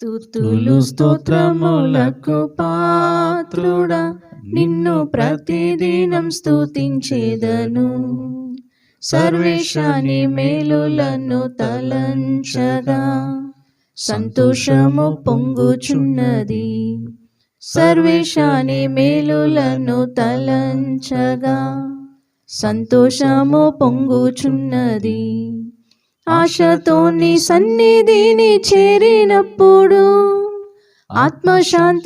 స్థుతులు స్తోత్రములకు పాత్రుడా. నిన్ను ప్రతిదినం స్తుతించేదను. సర్వేశాని మేలులను తలంచగా. సంతోషము పొంగుచున్నది. సర్వేశాని మేలులను తలంచగా. సంతోషము పొంగుచున్నది. ఆశతో నీ సన్నిధిని చేరినప్పుడు ఆత్మశాంతినిచ్చితివిగా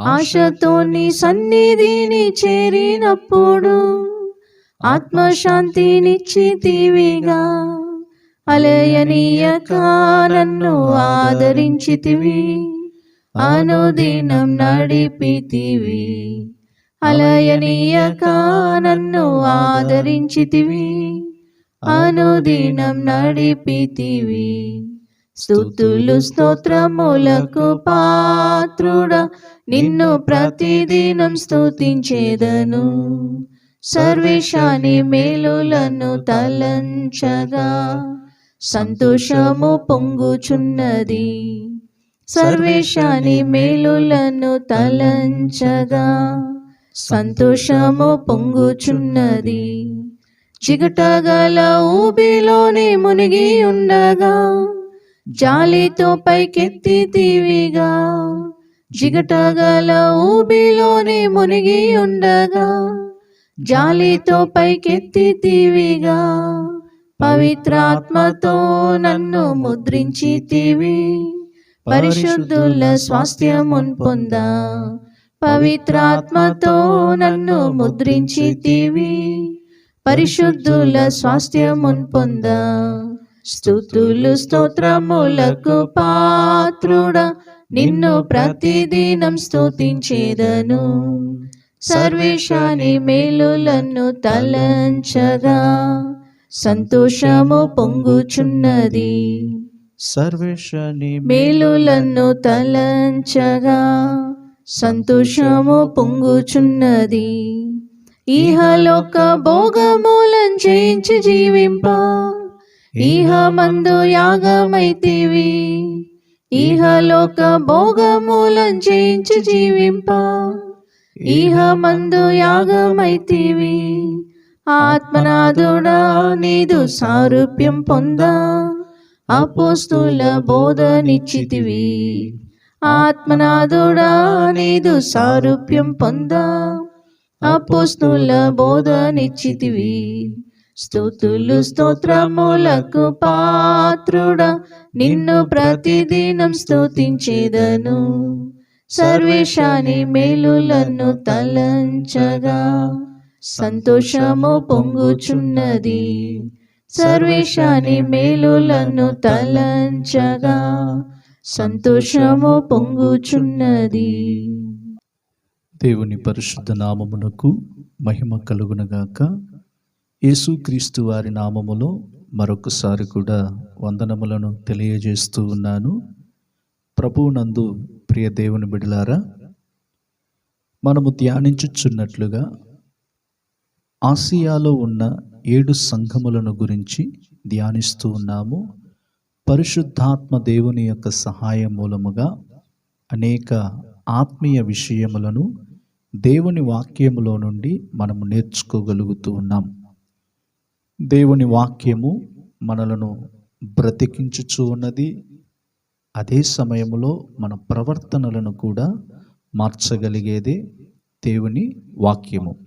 ఆశతో నీ సన్నిధిని చేరినప్పుడు ఆత్మశాంతినిచ్చితివిగా అలయనీయక నన్ను ఆదరించితివి అనుదినం నడిపితివి. అలయనీయక నన్ను ఆదరించితివి. అనుదినం నడిపితివి. స్థుతులు స్తోత్రములకు పాత్రుడా. నిన్ను ప్రతిదినం స్తుతించేదను. సర్వేశాని మేలులను తలంచగా. సంతోషము పొంగుచున్నది. సర్వేశాని మేలులను తలంచగా. సంతోషము పొంగుచున్నది. చిగటగల ఊబిలోనే మునిగి ఉండగా జాలితో పైకెత్తి తీవిగా జిగటగల ఊబిలోనే మునిగి ఉండగా జాలితో పైకెత్తి తీవిగా పవిత్రాత్మతో నన్ను ముద్రించి తీవి పరిశుద్ధుల స్వాస్థ్యమున్ పొందా పవిత్రాత్మతో నన్ను ముద్రించి ముద్రించితివి పరిశుద్ధుల స్వాస్థ్యమున్ పొందా. స్తుతులు స్తోత్రములకు పాత్రుడా. నిన్ను ప్రతిదినం స్తుతించేదను. సర్వేశాని మేలులను తలంచగా సంతోషము పొంగుచున్నది. సర్వేశాని మేలులను తలంచగా సంతోషము పొంగుచున్నది. ఈహలోక భోగమూలం జయించి జీవింప. ఈహమందు యాగమైతివి. ఈహలోక భోగమూలం జయించి జీవింప. ఈహమందు యాగమైతివి. ఆత్మనాథుడా నీదు సారూప్యం పొందా. అపోస్తుల బోధనిచ్చితివి. ఆత్మనాథుడా నీదు సారూప్యం పొందా. అపోస్తుల బోధనిచ్చితివి. స్తుతులు స్తోత్రములకు పాత్రుడ నిన్ను ప్రతిదినం స్తుతించేదను. సర్వేశాని మేలులను తలంచగా సంతోషము పొంగుచున్నది. సర్వేశాని మేలులను తలంచగా సంతోషము పొంగుచున్నది. దేవుని పరిశుద్ధ నామమునకు మహిమ కలుగునగాక. యేసుక్రీస్తు వారి నామములో మరొకసారి కూడా వందనములను తెలియజేస్తూ ఉన్నాను. ప్రభువునందు ప్రియ దేవుని బిడలారా మనము ధ్యానించుచున్నట్లుగా ఆసియాలో ఉన్న ఏడు సంఘములను గురించి ధ్యానిస్తూ ఉన్నాము. పరిశుద్ధాత్మ దేవుని యొక్క సహాయం మూలముగా అనేక ఆత్మీయ విషయములను దేవుని వాక్యములో నుండి మనము నేర్చుకోగలుగుతూ ఉన్నాం. దేవుని వాక్యము మనలను బ్రతికించుచు ఉన్నది. అదే సమయంలో మన ప్రవర్తనలను కూడా మార్చగలిగేదే దేవుని వాక్యము.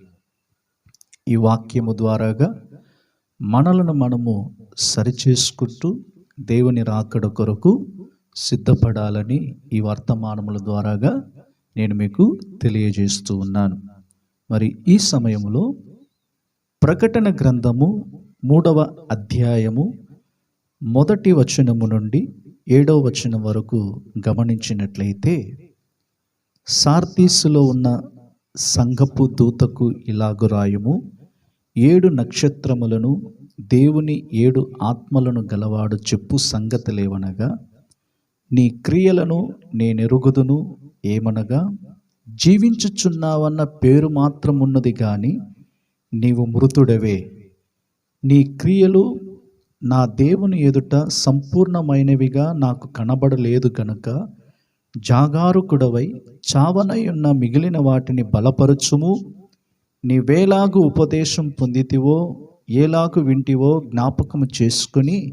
ఈ వాక్యము ద్వారాగా మనలను మనము సరిచేసుకుంటూ దేవుని రాకడ కొరకు సిద్ధపడాలని ఈ వర్తమానముల ద్వారాగా నేను మీకు తెలియజేస్తూ ఉన్నాను. మరి ఈ సమయంలో ప్రకటన గ్రంథము మూడవ అధ్యాయము మొదటి వచనము నుండి ఏడవ వచనం వరకు గమనించినట్లయితే సార్తీసులో ఉన్న సంఘపు దూతకు ఇలాగు రాయము. ఏడు నక్షత్రములను దేవుని ఏడు ఆత్మలను గలవాడు చెప్పు సంగతులేవనగా నీ క్రియలను నేనెరుగుదును ఏమనగా జీవించుచున్నావన్న పేరు మాత్రమున్నది కానీ నీవు మృతుడవే. నీ క్రియలు నా దేవుని ఎదుట సంపూర్ణమైనవిగా నాకు కనబడలేదు గనుక జాగారుకుడవై చావనై ఉన్న మిగిలిన వాటిని బలపరచుము. నీవేలాగు ఉపదేశం పొందితివో ఏలాగు వింటివో జ్ఞాపకము చేసుకుని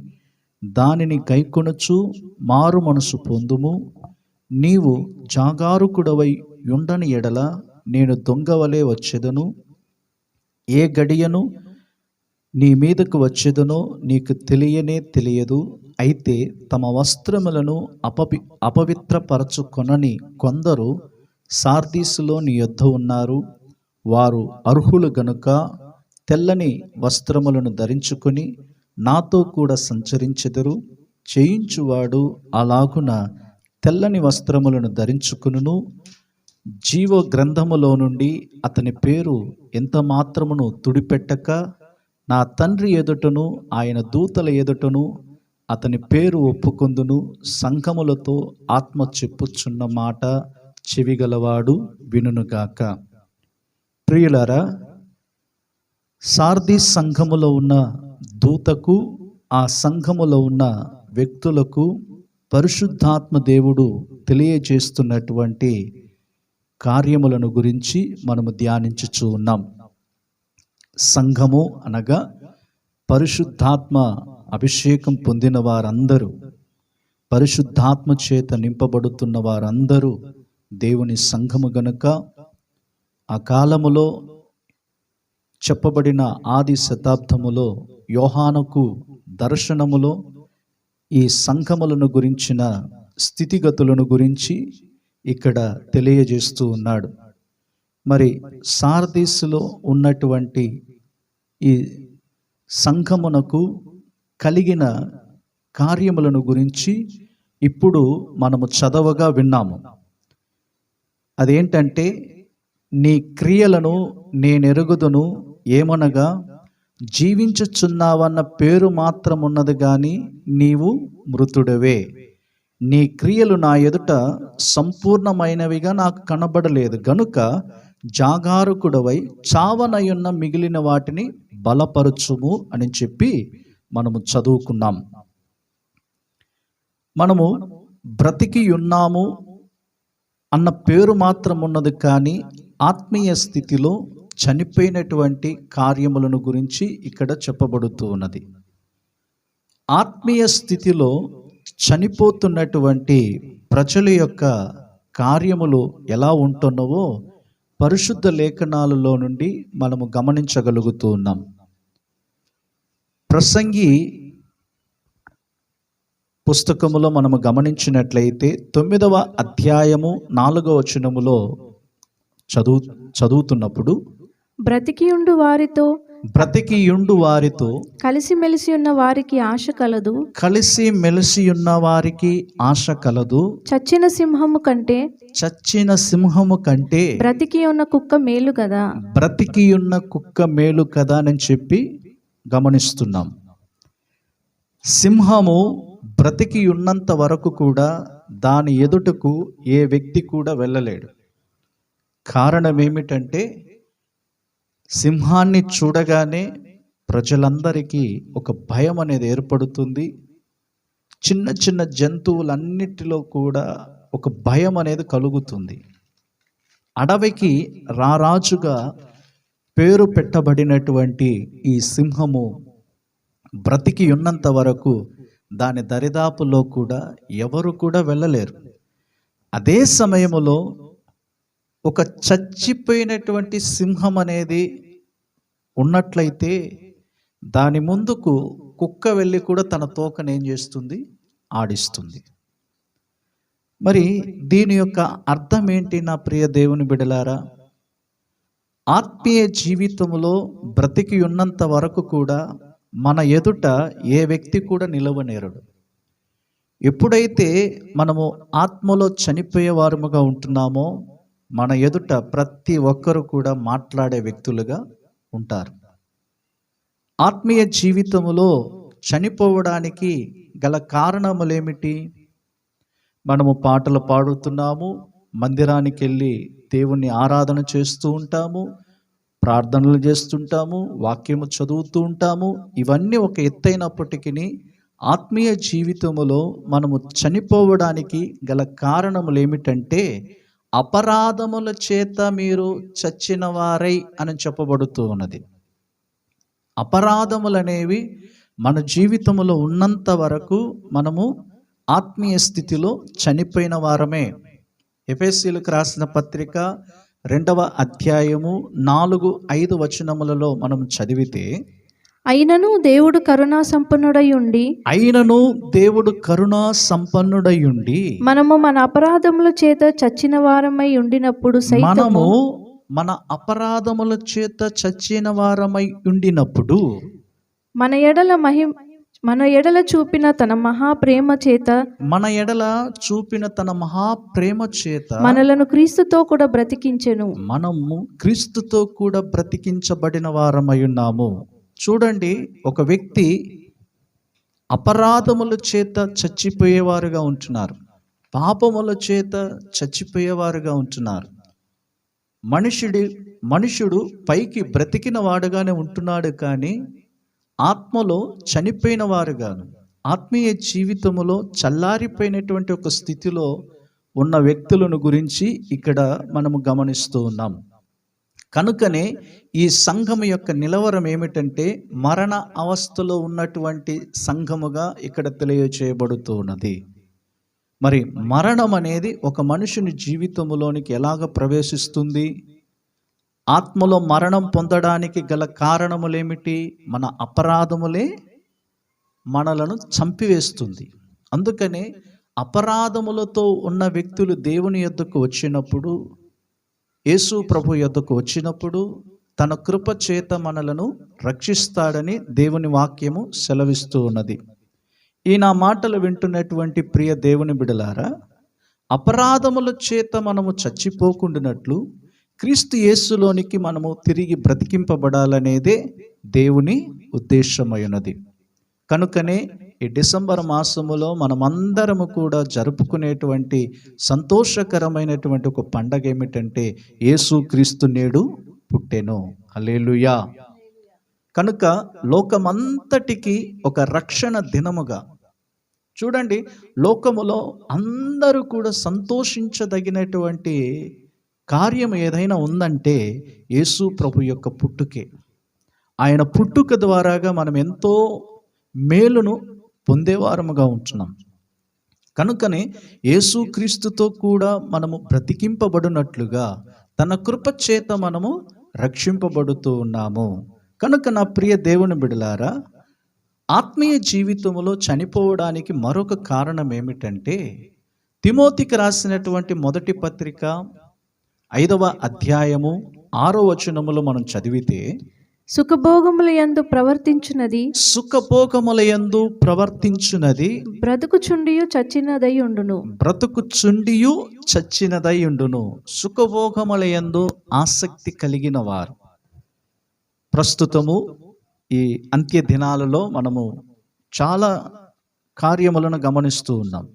దానిని కైకొనుచు మారు మనసు పొందుము. నీవు జాగారుకుడవై ఉండని ఎడల నేను దొంగవలే వచ్చేదను? ఏ గడియను నీ మీదకు వచ్చేదనో నీకు తెలియనే తెలియదు. అయితే తమ వస్త్రములను అపవి అపవిత్రపరచుకొనని కొందరు సార్దీసులో నీ యొద్ద ఉన్నారు. వారు అర్హులు గనుక తెల్లని వస్త్రములను ధరించుకొని నాతో కూడా సంచరించెదరు. చేయించువాడు అలాగున తెల్లని వస్త్రములను ధరించుకును జీవ గ్రంథములో నుండి అతని పేరు ఎంత మాత్రమును తుడిపెట్టక నా తండ్రి ఎదుటను ఆయన దూతల ఎదుటను అతని పేరు ఒప్పుకొందును. సంఘములతో ఆత్మ చెప్పుచున్న మాట చెవిగలవాడు వినుగాక ప్రియులారా సార్ది సంఘములో ఉన్న దూతకు ఆ సంఘములో ఉన్న వ్యక్తులకు పరిశుద్ధాత్మ దేవుడు తెలియజేస్తున్నటువంటి కార్యములను గురించి మనము ధ్యానించుచూ ఉన్నాం. సంఘము అనగా పరిశుద్ధాత్మ అభిషేకం పొందిన వారందరూ పరిశుద్ధాత్మ చేత నింపబడుతున్న వారందరూ దేవుని సంఘము గనుక ఆ కాలములో చెప్పబడిన ఆది శతాబ్దములో యోహానకు దర్శనములో ఈ సంఘములను గురించిన స్థితిగతులను గురించి ఇక్కడ తెలియజేస్తూ ఉన్నాడు. మరి సారదీసులో ఉన్నటువంటి ఈ సంఘమునకు కలిగిన కార్యములను గురించి ఇప్పుడు మనము చదవగా విన్నాము. అదేంటంటే నీ క్రియలను నేనెరుగుదును ఏమనగా జీవించుచున్నావన్న పేరు మాత్రం ఉన్నది కానీ నీవు మృతుడవే. నీ క్రియలు నా ఎదుట సంపూర్ణమైనవిగా నాకు కనబడలేదు. గనుక జాగారుకుడవై చావనయున్న మిగిలిన వాటిని బలపరచుము అని చెప్పి మనము చదువుకున్నాం. మనము బ్రతికి ఉన్నాము అన్న పేరు మాత్రం ఉన్నది కానీ ఆత్మీయ స్థితిలో చనిపోయినటువంటి కార్యములను గురించి ఇక్కడ చెప్పబడుతూ ఉన్నది. ఆత్మీయ స్థితిలో చనిపోతున్నటువంటి ప్రజల యొక్క కార్యములు ఎలా ఉంటున్నవో పరిశుద్ధ లేఖనాలలో నుండి మనము గమనించగలుగుతూ ఉన్నాం. ప్రసంగి పుస్తకములో మనము గమనించినట్లయితే తొమ్మిదవ అధ్యాయము నాలుగవ వచనములో చదువు చదువుతున్నప్పుడు బ్రతికియుండు వారితో బ్రతికియుండు వారితో కలిసిమెలిసి ఉన్న వారికి ఆశ కలదు. కలిసి మెలిసి ఉన్న వారికి ఆశ కలదు. చచ్చిన సింహము కంటే చచ్చిన సింహము కంటే బ్రతికి ఉన్న కుక్క మేలు కదా. బ్రతికి ఉన్న కుక్క మేలు కదా అని చెప్పి గమనిస్తున్నాం. సింహము బ్రతికి ఉన్నంత వరకు కూడా దాని ఎదుటకు ఏ వ్యక్తి కూడా వెళ్ళలేడు. కారణం ఏమిటంటే సింహాన్ని చూడగానే ప్రజలందరికీ ఒక భయం అనేది ఏర్పడుతుంది. చిన్న చిన్న జంతువులన్నిటిలో కూడా ఒక భయం అనేది కలుగుతుంది. అడవికి రారాజుగా పేరు పెట్టబడినటువంటి ఈ సింహము బ్రతికి ఉన్నంత వరకు దాని దరిదాపులో కూడా ఎవరు కూడా వెళ్ళలేరు. అదే సమయంలో ఒక చచ్చిపోయినటువంటి సింహం అనేది ఉన్నట్లయితే దాని ముందుకు కుక్క వెళ్ళి కూడా తన తోకను ఏం చేస్తుంది? ఆడిస్తుంది. మరి దీని యొక్క అర్థం ఏంటి నా ప్రియ దేవుని బిడలారా? ఆత్మీయ జీవితంలో బ్రతికి ఉన్నంత వరకు కూడా మన ఎదుట ఏ వ్యక్తి కూడా నిలవనేరడు. ఎప్పుడైతే మనము ఆత్మలో చనిపోయే వారముగా ఉంటున్నామో మన ఎదుట ప్రతి ఒక్కరు కూడా మాట్లాడే వ్యక్తులుగా ఉంటారు. ఆత్మీయ జీవితములో చనిపోవడానికి గల కారణములేమిటి? మనము పాటలు పాడుతున్నాము మందిరానికి వెళ్ళి దేవుణ్ణి ఆరాధన చేస్తూ ఉంటాము ప్రార్థనలు చేస్తుంటాము వాక్యము చదువుతూ ఉంటాము. ఇవన్నీ ఒక ఎత్తైనప్పటికీ ఆత్మీయ జీవితములో మనము చనిపోవడానికి గల కారణములు ఏమిటంటే అపరాధముల చేత మీరు చచ్చిన వారై అని చెప్పబడుతూ ఉన్నది. అపరాధములనేవి మన జీవితంలో ఉన్నంత వరకు మనము ఆత్మీయ స్థితిలో చనిపోయిన వారమే. ఎఫ్ఎస్సీలకు రాసిన పత్రిక రెండవ అధ్యాయము నాలుగు ఐదు వచనములలో మనం చదివితే అయినను దేవుడు కరుణా సంపన్నుడై ఉండి అయినను దేవుడు కరుణా సంపన్నుడయుండి. మనము మన అపరాధముల చేత చచ్చిన వారమై ఉండినప్పుడు సైతము మనము మన అపరాధముల చేత చచ్చిన వారమై ఉండినప్పుడు మన ఎడల మహిమ మన ఎడల చూపిన తన మహా ప్రేమ చేత మన ఎడల చూపిన తన మహాప్రేమ చేత మనలను క్రీస్తుతో కూడా బ్రతికించెను. మనము క్రీస్తుతో కూడా బ్రతికించబడిన వారమై ఉన్నాము. చూడండి ఒక వ్యక్తి అపరాధముల చేత చచ్చిపోయేవారుగా ఉంటున్నారు. పాపముల చేత చచ్చిపోయేవారుగా ఉంటున్నారు. మనుషుడి మనుషుడు పైకి బ్రతికిన వాడుగానే ఉంటున్నాడు కానీ ఆత్మలో చనిపోయిన వారుగాను ఆత్మీయ జీవితములో చల్లారిపోయినటువంటి ఒక స్థితిలో ఉన్న వ్యక్తులను గురించి ఇక్కడ మనము గమనిస్తూ ఉన్నాం. కనుకనే ఈ సంఘం యొక్క నిలవరం ఏమిటంటే మరణ అవస్థలో ఉన్నటువంటి సంఘముగా ఇక్కడ తెలియచేయబడుతూ ఉన్నది మరి మరణం అనేది ఒక మనుషుని జీవితంలోనికి ఎలాగ ప్రవేశిస్తుంది? ఆత్మలో మరణం పొందడానికి గల కారణములేమిటి? మన అపరాధములే మనలను చంపివేస్తుంది. అందుకనే అపరాధములతో ఉన్న వ్యక్తులు దేవుని యొద్దకు వచ్చినప్పుడు యేసు ప్రభు యొద్దకు వచ్చినప్పుడు తన కృప చేత మనలను రక్షిస్తాడని దేవుని వాక్యము సెలవిస్తూ ఉన్నది. ఈ నా మాటలు వింటున్నటువంటి ప్రియ దేవుని బిడలారా అపరాధముల చేత మనము చచ్చిపోకుండానట్లు క్రీస్తు యేసులోనికి మనము తిరిగి బ్రతికింపబడాలనేదే దేవుని ఉద్దేశమైనది కనుకనే ఈ డిసెంబర్ మాసములో మనమందరము కూడా జరుపుకునేటువంటి సంతోషకరమైనటువంటి ఒక పండగ ఏమిటంటే యేసు క్రీస్తు నేడు పుట్టెను. హల్లెలూయా. కనుక లోకమంతటికి ఒక రక్షణ దినముగా. చూడండి లోకములో అందరూ కూడా సంతోషించదగినటువంటి కార్యం ఏదైనా ఉందంటే యేసు ప్రభు యొక్క పుట్టుకే. ఆయన పుట్టుక ద్వారాగా మనం ఎంతో మేలును పొందేవారముగా ఉంటున్నాం కనుకనే యేసుక్రీస్తుతో కూడా మనము బ్రతికింపబడినట్లుగా తన కృప చేత మనము రక్షింపబడుతూ ఉన్నాము. కనుక నా ప్రియ దేవుని బిడలారా ఆత్మీయ జీవితంలో చనిపోవడానికి మరొక కారణం ఏమిటంటే తిమోతికి రాసినటువంటి మొదటి పత్రిక ఐదవ అధ్యాయము ఆరో వచనములో మనం చదివితే సుఖభోగముల యందు ప్రవర్తించున్నది సుఖభోగములయందు ప్రవర్తించున్నది బ్రతుకుచుండియు చచ్చినదై ఉండును. బ్రతుకు చుండియు చచ్చినదై ఉండును. సుఖభోగములయందు ఆసక్తి కలిగిన వారు ప్రస్తుతము ఈ అంత్య దినాలలో మనము చాలా కార్యములను గమనిస్తూ ఉన్నాం.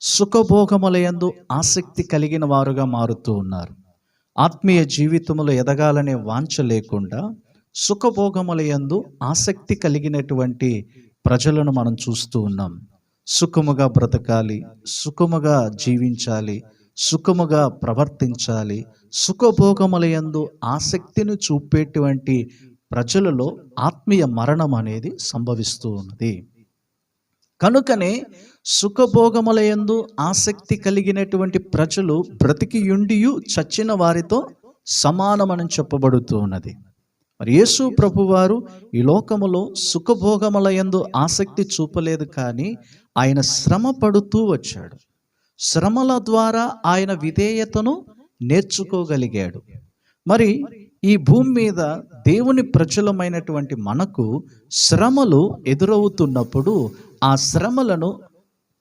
సుఖభోగములయందు ఆసక్తి కలిగిన వారుగా మారుతూ ఉన్నారు. ఆత్మీయ జీవితంలో ఎదగాలనే వాంఛ లేకుండా సుఖభోగములయందు ఆసక్తి కలిగినటువంటి ప్రజలను మనం చూస్తూ ఉన్నాం. సుఖముగా బ్రతకాలి సుఖముగా జీవించాలి సుఖముగా ప్రవర్తించాలి సుఖభోగములయందు ఆసక్తిని చూపేటువంటి ప్రజలలో ఆత్మీయ మరణం అనేది సంభవిస్తూ ఉన్నది. కనుకనే సుఖభోగములయందు ఆసక్తి కలిగినటువంటి ప్రజలు బ్రతికియుండియు చచ్చిన వారితో సమానమని చెప్పబడుతూ ఉన్నది. మరి యేసు ప్రభువారు ఈ లోకములో సుఖభోగములయందు ఆసక్తి చూపలేదు కానీ ఆయన శ్రమ పడుతూ వచ్చాడు. శ్రమల ద్వారా ఆయన విధేయతను నేర్చుకోగలిగాడు. మరి ఈ భూమి మీద దేవుని ప్రజలమైనటువంటి మనకు శ్రమలు ఎదురవుతున్నప్పుడు ఆ శ్రమలను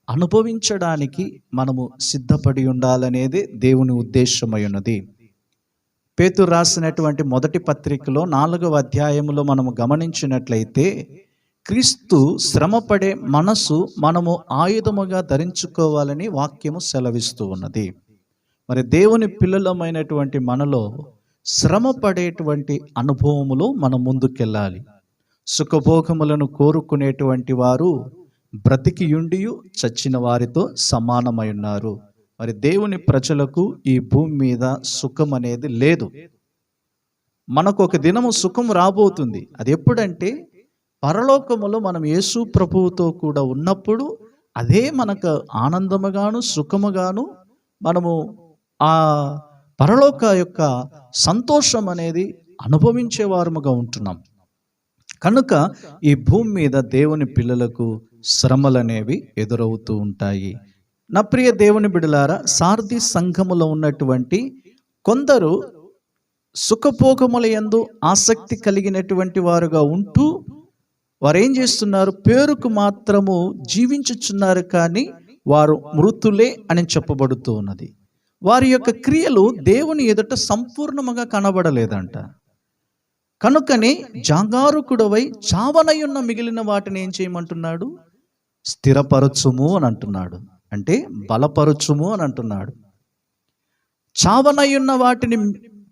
అనుభవించడానికి మనము సిద్ధపడి ఉండాలనేది దేవుని ఉద్దేశమై ఉన్నది. పేతురు రాసినటువంటి మొదటి పత్రికలో నాలుగవ అధ్యాయములో మనము గమనించినట్లయితే క్రీస్తు శ్రమపడే మనసు మనము ఆయుధముగా ధరించుకోవాలని వాక్యము సెలవిస్తూ ఉన్నది. మరి దేవుని పిల్లలమైనటువంటి మనలో శ్రమ పడేటువంటి అనుభవములో మనం ముందుకెళ్ళాలి. సుఖభోగములను కోరుకునేటువంటి వారు బ్రతికియుండియు చచ్చిన వారితో సమానమై ఉన్నారు. మరి దేవుని ప్రజలకు ఈ భూమి మీద సుఖం అనేది లేదు. మనకు ఒక దినము సుఖం రాబోతుంది. అది ఎప్పుడంటే పరలోకములో మనం యేసు ప్రభువుతో కూడా ఉన్నప్పుడు అదే మనకు ఆనందముగాను సుఖముగాను మనము ఆ పరలోక యొక్క సంతోషం అనేది అనుభవించేవారముగా ఉంటున్నాం. కనుక ఈ భూమి మీద దేవుని పిల్లలకు శ్రమలు అనేవి ఎదురవుతూ ఉంటాయి. నా ప్రియ దేవుని బిడలారా సారథి సంఘములో ఉన్నటువంటి కొందరు సుఖభోగముల యందు ఆసక్తి కలిగినటువంటి వారుగా ఉంటూ వారు ఏం చేస్తున్నారు? పేరుకు మాత్రము జీవించుచున్నారు కానీ వారు మృతులే అని చెప్పబడుతూ ఉన్నది. వారి యొక్క క్రియలు దేవుని ఎదుట సంపూర్ణముగా కనబడలేదంట. కనుకనే జాగారుకుడవై చావనయున్న మిగిలిన వాటిని ఏం చేయమంటున్నాడు? స్థిరపరచుము అని అంటున్నాడు. అంటే బలపరచుము అని అంటున్నాడు. చావనయున్న వాటిని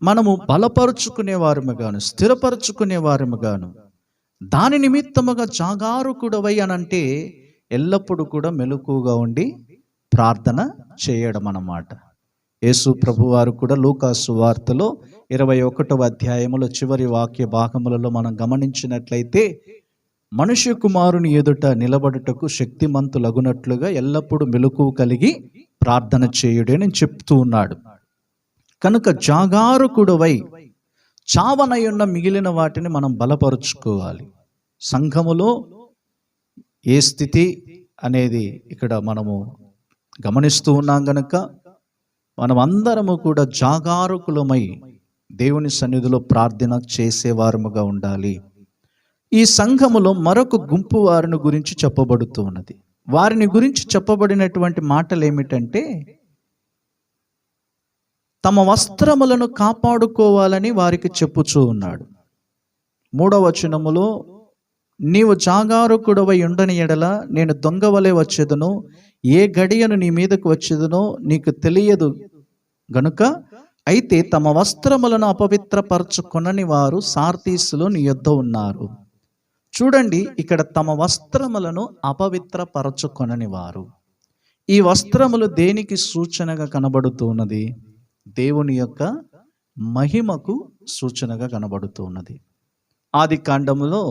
మనము బలపరుచుకునే వారముగాను స్థిరపరుచుకునే వారముగాను దాని నిమిత్తముగా జాగారుకుడవై అని అంటే ఎల్లప్పుడూ కూడా మెలకుగా ఉండి ప్రార్థన చేయడం అన్నమాట యేసు ప్రభు వారు కూడా లూకాసు వార్తలో ఇరవై ఒకటవ అధ్యాయములో చివరి వాక్య భాగములలో మనం గమనించినట్లయితే మనుష్య కుమారుని ఎదుట నిలబడుటకు శక్తిమంతులగునట్లుగా ఎల్లప్పుడూ మెలకువ కలిగి ప్రార్థన చేయుడే చెప్తూ ఉన్నాడు. కనుక జాగారుకుడవై చావనయున్న మిగిలిన వాటిని మనం బలపరుచుకోవాలి. సంఘములో ఏ స్థితి అనేది ఇక్కడ మనము గమనిస్తూ ఉన్నాం గనుక మనం అందరము కూడా జాగారుకులమై దేవుని సన్నిధిలో ప్రార్థన చేసేవారముగా ఉండాలి. ఈ సంఘములో మరొక గుంపు వారిని గురించి చెప్పబడుతూ ఉన్నది. వారిని గురించి చెప్పబడినటువంటి మాటలు ఏమిటంటే తమ వస్త్రములను కాపాడుకోవాలని వారికి చెప్పుచూ ఉన్నాడు. మూడవ వచనములో నీవు జాగారుకుడవై ఉండని ఎడల నేను దొంగ వలె వచ్చేదను ఏ గడియను నీ మీదకు వచ్చేదనో నీకు తెలియదు గనుక అయితే తమ వస్త్రములను అపవిత్రపరచుకొనని వారు సార్తీసులో నీ యొద్ద ఉన్నారు. చూడండి ఇక్కడ తమ వస్త్రములను అపవిత్రపరచుకొనని వారు ఈ వస్త్రములు దేనికి సూచనగా కనబడుతున్నది? దేవుని యొక్క మహిమకు సూచనగా కనబడుతున్నది. ఆది కాండములో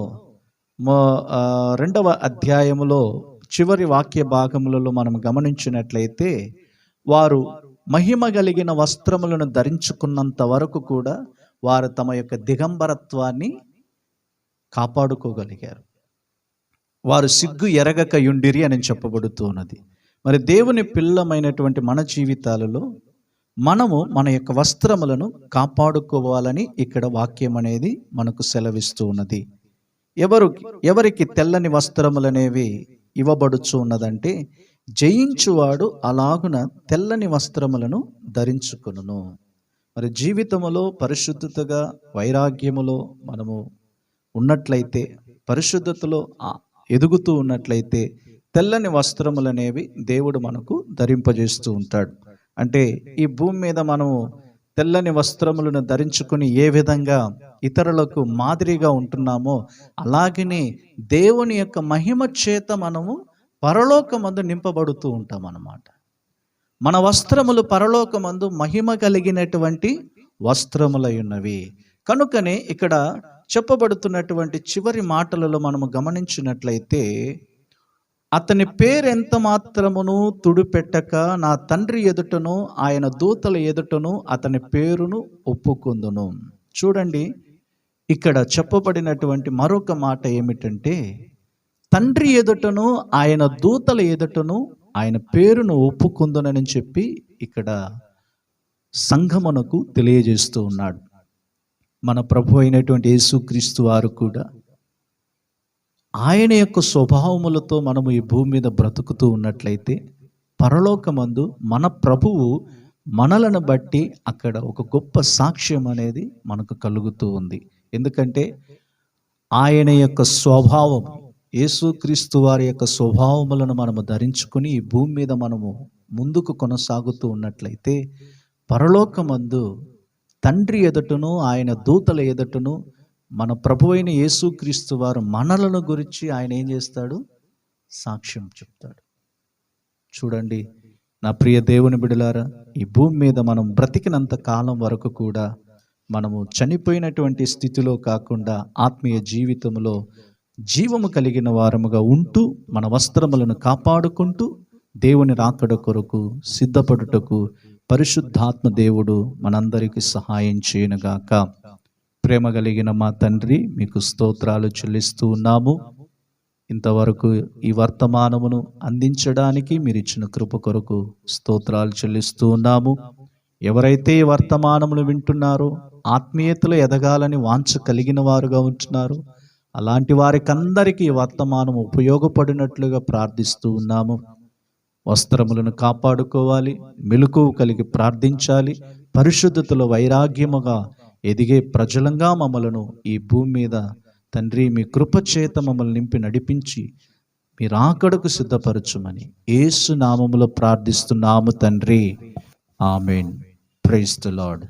రెండవ అధ్యాయములో చివరి వాక్య భాగములలో మనం గమనించినట్లయితే వారు మహిమ కలిగిన వస్త్రములను ధరించుకున్నంత వరకు కూడా వారు తమ యొక్క దిగంబరత్వాన్ని కాపాడుకోగలిగారు. వారు సిగ్గు ఎరగక యుండిరి అని చెప్పబడుతూ ఉన్నది మరి దేవుని పిల్లమైనటువంటి మన జీవితాలలో మనము మన యొక్క వస్త్రములను కాపాడుకోవాలని ఇక్కడ వాక్యం అనేది మనకు సెలవిస్తూ ఉన్నది ఎవరు ఎవరికి తెల్లని వస్త్రములనేవి ఇవ్వబడుచు ఉన్నదంటే జయించువాడు అలాగున తెల్లని వస్త్రములను ధరించుకును మరి జీవితములో పరిశుద్ధతగా వైరాగ్యములో మనము ఉన్నట్లయితే పరిశుద్ధతలో ఎదుగుతూ ఉన్నట్లయితే తెల్లని వస్త్రములనేవి దేవుడు మనకు ధరింపజేస్తూ ఉంటాడు. అంటే ఈ భూమి మీద మనము తెల్లని వస్త్రములను ధరించుకుని ఏ విధంగా ఇతరులకు మాదిరిగా ఉంటున్నామో అలాగనే దేవుని యొక్క మహిమ చేత మనము పరలోకమందు నింపబడుతూ ఉంటాం అన్నమాట మన వస్త్రములు పరలోకమందు మహిమ కలిగినటువంటి వస్త్రములై ఉన్నవి కనుకనే ఇక్కడ చెప్పబడుతున్నటువంటి చివరి మాటలలో మనము గమనించినట్లయితే అతని పేరెంత మాత్రమును తుడిపెట్టక నా తండ్రి ఎదుటను ఆయన దూతల ఎదుటను అతని పేరును ఒప్పుకుందును. చూడండి ఇక్కడ చెప్పబడినటువంటి మరొక మాట ఏమిటంటే తండ్రి ఎదుటను ఆయన దూతల ఎదుటను ఆయన పేరును ఒప్పుకుందునని చెప్పి ఇక్కడ సంఘమునకు తెలియజేస్తూ ఉన్నాడు. మన ప్రభు అయినటువంటి యేసుక్రీస్తు వారు కూడా ఆయన యొక్క స్వభావములతో మనము ఈ భూమి మీద బ్రతుకుతూ ఉన్నట్లయితే పరలోకమందు మన ప్రభువు మనలను బట్టి అక్కడ ఒక గొప్ప సాక్ష్యం అనేది మనకు కలుగుతూ ఉంది. ఎందుకంటే ఆయన యొక్క స్వభావం యేసుక్రీస్తు వారి యొక్క స్వభావములను మనము ధరించుకుని ఈ భూమి మీద మనము ముందుకు కొనసాగుతూ ఉన్నట్లయితే పరలోకమందు తండ్రి ఎదుటను ఆయన దూతల ఎదుటను మన ప్రభు అయిన యేసుక్రీస్తు వారు మనలను గురించి ఆయన ఏం చేస్తాడు? సాక్ష్యం చెప్తాడు. చూడండి నా ప్రియ దేవుని బిడలారా ఈ భూమి మీద మనం బ్రతికినంత కాలం వరకు కూడా మనము చనిపోయినటువంటి స్థితిలో కాకుండా ఆత్మీయ జీవితంలో జీవము కలిగిన వారముగా ఉంటూ మన వస్త్రములను కాపాడుకుంటూ దేవుని రాకడ కొరకు సిద్ధపడుటకు పరిశుద్ధాత్మ దేవుడు మనందరికీ సహాయం చేయనుగాక. ప్రేమ కలిగిన మా తండ్రి మీకు స్తోత్రాలు చెల్లిస్తూ ఉన్నాము. ఇంతవరకు ఈ వర్తమానమును అందించడానికి మీరు ఇచ్చిన కృప కొరకు స్తోత్రాలు చెల్లిస్తూ ఉన్నాము. ఎవరైతే ఈ వర్తమానమును వింటున్నారో ఆత్మీయతలు ఎదగాలని వాంఛ కలిగిన వారుగా ఉంటున్నారు. అలాంటి వారికందరికీ ఈ వర్తమానం ఉపయోగపడినట్లుగా ప్రార్థిస్తూ ఉన్నాము. వస్త్రములను కాపాడుకోవాలి మెలకువ కలిగి ప్రార్థించాలి పరిశుద్ధతలో వైరాగ్యముగా ఎదిగే ప్రజలంగా మమ్మలను ఈ భూమి మీద తండ్రి మీ కృపచేత మమ్మల్ని నింపి నడిపించి మీరు ఆకడకు సిద్ధపరచుమని ఏసు నామములో ప్రార్థిస్తున్నాము తండ్రి. ఆమెన్. Praise the Lord.